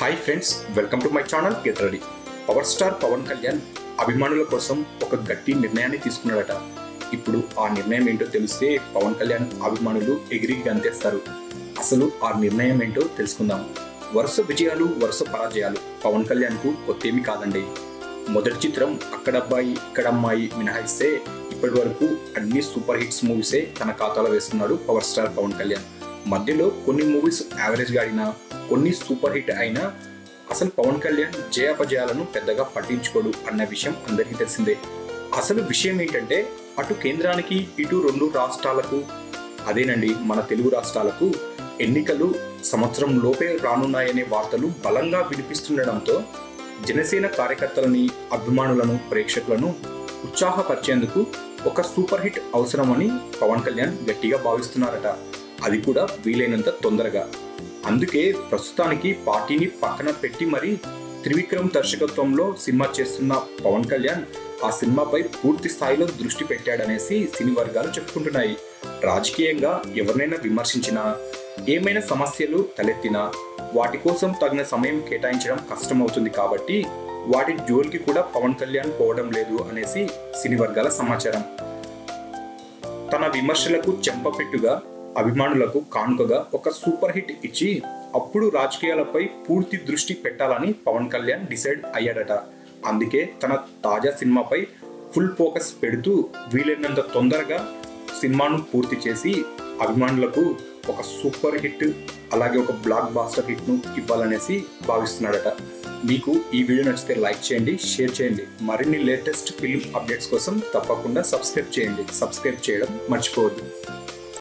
Hi friends welcome to my channel get ready power star Pawan Kalyan అభిమానుల కోసం ఒక గట్టి నిర్ణయాన్ని తీసుకున్నాడట. ఇప్పుడు ఆ నిర్ణయం ఏంటో తెలిస్తే పవన్ కళ్యాణ్ అభిమానులు ఎగిరి గంతేస్తారు. అసలు ఆ నిర్ణయం ఏంటో తెలుసుకుందాం. వరుస విజయాలు వరుస పరాజయాలు పవన్ కళ్యాణ్కు కొత్తేమి కాదండి. మొదటి చిత్రం అక్కడబ్బాయి ఇక్కడమ్మాయి మినహాయిస్తే ఇప్పటి వరకు అన్ని సూపర్ హిట్స్ మూవీసే తన ఖాతాలో వేసుకున్నాడు పవర్ స్టార్ పవన్ కళ్యాణ్ మధ్యలో కొన్ని మూవీస్ యావరేజ్గా ఆడినా కొన్ని సూపర్ హిట్ అయినా అసలు పవన్ కళ్యాణ్ జయాపజయాలను పెద్దగా పట్టించుకోడు అన్న విషయం అందరికీ తెలిసిందే. అసలు విషయం ఏంటంటే అటు కేంద్రానికి ఇటు రెండు రాష్ట్రాలకు అదేనండి మన తెలుగు రాష్ట్రాలకు ఎన్నికలు సంవత్సరం లోపే రానున్నాయనే వార్తలు బలంగా వినిపిస్తుండడంతో జనసేన కార్యకర్తలని అభిమానులను ప్రేక్షకులను ఉత్సాహపరిచేందుకు ఒక సూపర్ హిట్ అవసరమని పవన్ కళ్యాణ్ గట్టిగా భావిస్తున్నారట. అది కూడా వీలైనంత తొందరగా. అందుకే ప్రస్తుతానికి పార్టీని పక్కన పెట్టి మరీ త్రివిక్రమ్ దర్శకత్వంలో సినిమా చేస్తున్న పవన్ కళ్యాణ్ ఆ సినిమాపై పూర్తి స్థాయిలో దృష్టి పెట్టాడనేసి సినీ వర్గాలు చెప్పుకుంటున్నాయి. రాజకీయంగా ఎవరినైనా విమర్శించినా ఏమైనా సమస్యలు తలెత్తినా వాటి కోసం తగిన సమయం కేటాయించడం కష్టమవుతుంది కాబట్టి వాటి జోలికి కూడా పవన్ కళ్యాణ్ పోవడం లేదు అనేసి సినీ వర్గాల సమాచారం. తన విమర్శలకు చెంపపెట్టుగా అభిమానులకు కానుకగా ఒక సూపర్ హిట్ ఇచ్చి అప్పుడు రాజకీయాలపై పూర్తి దృష్టి పెట్టాలని పవన్ కళ్యాణ్ డిసైడ్ అయ్యాడట. అందుకే తన తాజా సినిమాపై ఫుల్ ఫోకస్ పెడుతూ వీలైనంత తొందరగా సినిమాను పూర్తి చేసి అభిమానులకు ఒక సూపర్ హిట్ అలాగే ఒక బ్లాక్ బాస్టర్ హిట్ను ఇవ్వాలనేసి భావిస్తున్నాడట. మీకు ఈ వీడియో నచ్చితే లైక్ చేయండి షేర్ చేయండి. మరిన్ని లేటెస్ట్ ఫిల్మ్ అప్డేట్స్ కోసం తప్పకుండా సబ్స్క్రైబ్ చేయండి. సబ్స్క్రైబ్ చేయడం మర్చిపోవద్దు.